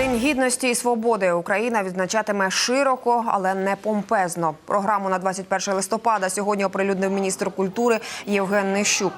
День гідності і свободи Україна відзначатиме широко, але не помпезно. Програму на 21 листопада сьогодні оприлюднив міністр культури Євген Нищук.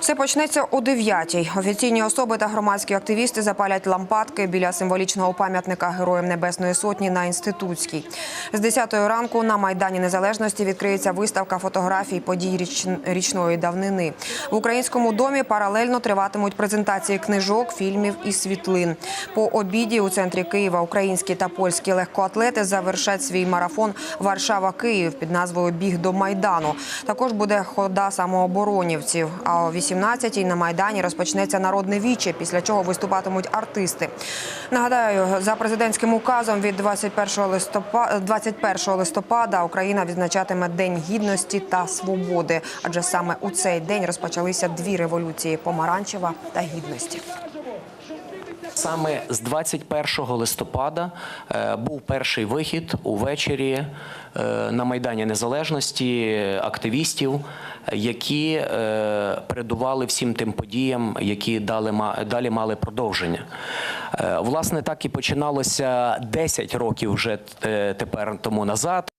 Все почнеться о 9-й. Офіційні особи та громадські активісти запалять лампадки біля символічного пам'ятника Героям Небесної Сотні на інститутській. З 10-ї ранку на майдані Незалежності відкриється виставка фотографій подій річ- річної давнини. В українському домі паралельно триватимуть презентації книжок, фільмів і світлин. По обіді у центрі Києва українські та польські легкоатлети завершать свій марафон Варшава-Київ під назвою Біг до майдану. Також буде хода самооборонівців. А о 18-й на майдані розпочнеться народне віче, після чого виступатимуть артисти. Нагадаю, за президентським указом від 21 листопада, 21 листопада Україна відзначатиме День гідності та свободи, адже саме у цей день розпочалися дві революції помаранчева та гідності. Саме з 21 листопада е, був перший вихід увечері е, на Майдані Незалежності активістів, які е, передували всім тим подіям, які дали, далі мали продовження. Власне, так і починалося 10 років вже тепер тому назад.